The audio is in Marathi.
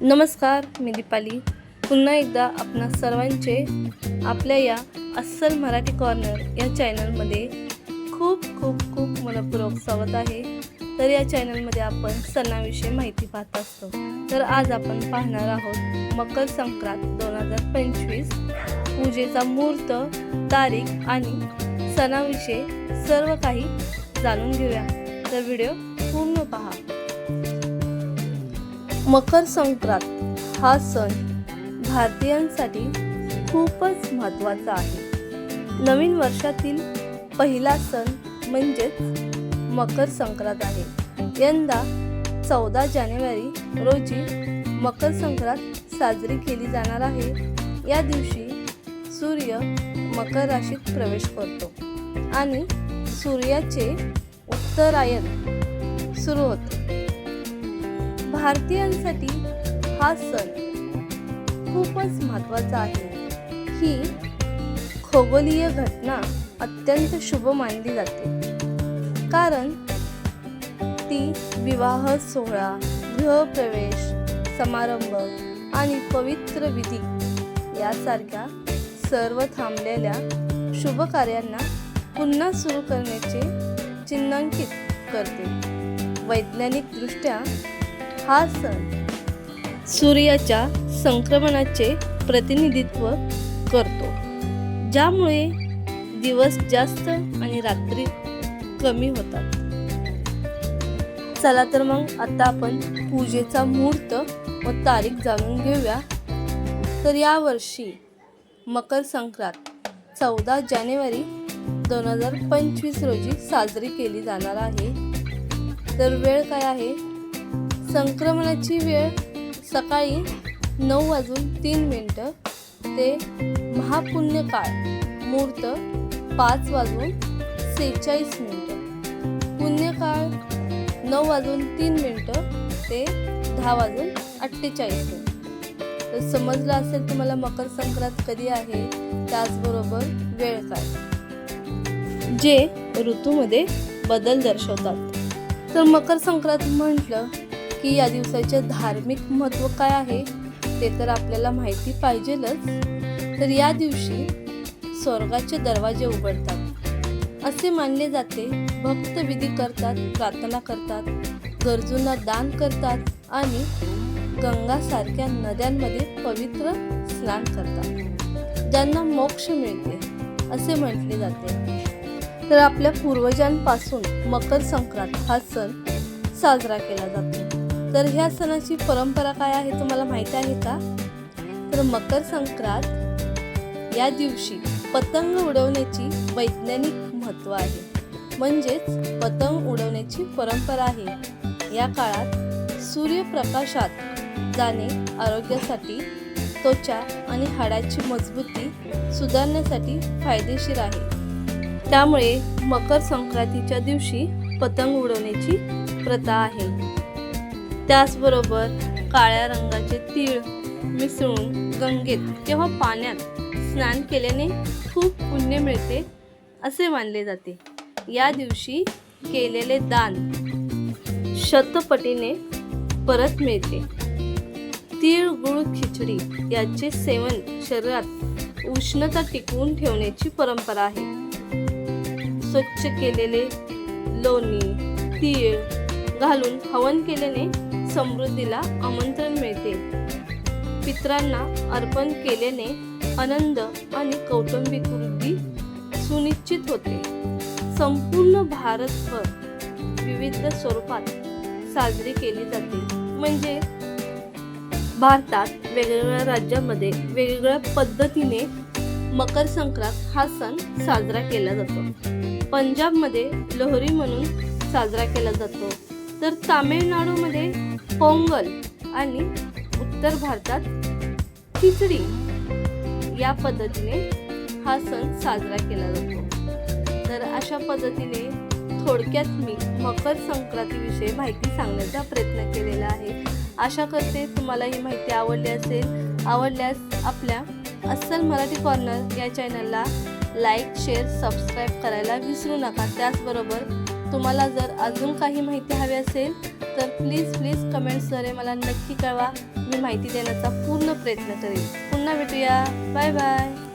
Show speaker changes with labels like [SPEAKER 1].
[SPEAKER 1] नमस्कार मी दीपाली. पुन्हा एकदा आपणा सर्वांचे आपल्या या अस्सल मराठी कॉर्नर या चॅनलमध्ये खूप खूप खूप मनपूर्वक स्वागत आहे. तर या चॅनलमध्ये आपण सणाविषयी माहिती पाहत असतो. तर आज आपण पाहणार आहोत मकर संक्रांत दोन हजार पंचवीस पूजेचा मुहूर्त तारीख आणि सणाविषयी सर्व काही जाणून घेऊया. तर व्हिडिओ पूर्ण पहा. मकर संक्रांत हा सण भारतीयांसाठी खूपच महत्त्वाचा आहे. नवीन वर्षातील पहिला सण म्हणजेच मकर संक्रांत आहे. यंदा चौदा जानेवारी रोजी मकर संक्रांत साजरी केली जाणार आहे. या दिवशी सूर्य मकर राशीत प्रवेश करतो आणि सूर्याचे उत्तरायण सुरू होते. भारतीयांसाठी हा सण खूपच महत्त्वाचा आहे. ही खगोलीय घटना अत्यंत शुभ मानली जाते. कारण ती विवाह सोहळा गृहप्रवेश समारंभ आणि पवित्र विधी यासारख्या सर्व थांबलेल्या शुभ कार्यांना पुन्हा सुरू करण्याचे चिन्हांकित करते. वैज्ञानिकदृष्ट्या हा सण सूर्याच्या संक्रमणाचे प्रतिनिधित्व करतो ज्यामुळे दिवस जास्त आणि रात्री कमी होतात. चला तर मग आता आपण पूजेचा मुहूर्त व तारीख जाणून घेऊया. तर यावर्षी मकर संक्रांत चौदा जानेवारी दोन हजार पंचवीस रोजी साजरी केली जाणार आहे. तर वेळ काय आहे? संक्रमणाची वेळ सकाळी नऊ वाजून तीन मिनटं ते महापुण्यकाळ मुहूर्त पाच वाजून सेहेचाळीस मिनटं. पुण्यकाळ नऊ वाजून तीन मिनटं ते दहा वाजून अठ्ठेचाळीस मिनटं. तर समजलं असेल तुम्हाला मकर संक्रांत कधी आहे? त्याचबरोबर वेळ काय? जे ऋतूमध्ये बदल दर्शवतात. तर मकर संक्रांत म्हटलं की या दिवसाचे धार्मिक महत्त्व काय आहे ते तर आपल्याला माहिती पाहिजेलच. तर या दिवशी स्वर्गाचे दरवाजे उघडतात. असे मानले जाते. भक्त विधी करतात प्रार्थना करतात गरजूंना दान करतात आणि गंगासारख्या नद्यांमध्ये पवित्र स्नान करतात. ज्यांना मोक्ष मिळते असे म्हटले जाते. तर आपल्या पूर्वजांपासून मकर संक्रांत हा सण साजरा केला जातो. तर ह्या सणाची परंपरा काय आहे तुम्हाला माहीत आहे का? तर मकर संक्रांत या दिवशी पतंग उडवण्याची वैज्ञानिक महत्त्व आहे. म्हणजेच पतंग उडवण्याची परंपरा आहे. या काळात सूर्यप्रकाशात जाणे आरोग्यासाठी त्वचा आणि हाडाची मजबूती सुधारण्यासाठी फायदेशीर आहे. त्यामुळे मकर संक्रांतीच्या दिवशी पतंग उडवण्याची प्रथा आहे. त्याचबरोबर काळ्या रंगाचे तीळ मिसळून गंगेत किंवा पाण्यात स्नान केल्याने खूप पुण्य मिळते असे मानले जाते. या दिवशी केलेले दान शतपटीने परत मिळते. तीळ गुळ खिचडी याचे सेवन शरीरात उष्णता टिकवून ठेवण्याची परंपरा आहे. स्वच्छ केलेले लोणी तीळ घालून हवन केल्याने समृद्धीला आमंत्रण मिळते. पित्रांना अर्पण केल्याने आनंद आणि कौटुंबिक वृद्धी सुनिश्चित होते. संपूर्ण भारतभर विविध स्वरूपात साजरी केली जाते. म्हणजे भारतात वेगवेगळ्या राज्यामध्ये वेगवेगळ्या पद्धतीने मकर संक्रांत हा सण साजरा केला जातो. पंजाबमध्ये लोहरी म्हणून साजरा केला जातो. तर तामिळनाडूमध्ये पोंगल आणि उत्तर भारतात खिचडी या पद्धतीने हा सण साजरा केला जातो. तर अशा पद्धतीने थोडक्यात मी मकर संक्रांतीविषयी माहिती सांगण्याचा प्रयत्न केलेला आहे. आशा करते तुम्हाला ही माहिती आवडली असेल. आवडल्यास आपल्या अस्सल मराठी कॉर्नर या चॅनलला लाईक शेअर सबस्क्राईब करायला विसरू नका. त्याचबरोबर तुम्हाला जर अजून काही माहिती हवी असेल तर प्लीज प्लीज कमेंट्सद्वारे मला नक्की कळवा. मी माहिती देण्याचा पूर्ण प्रयत्न करेन. पुन्हा भेटूया. Bye bye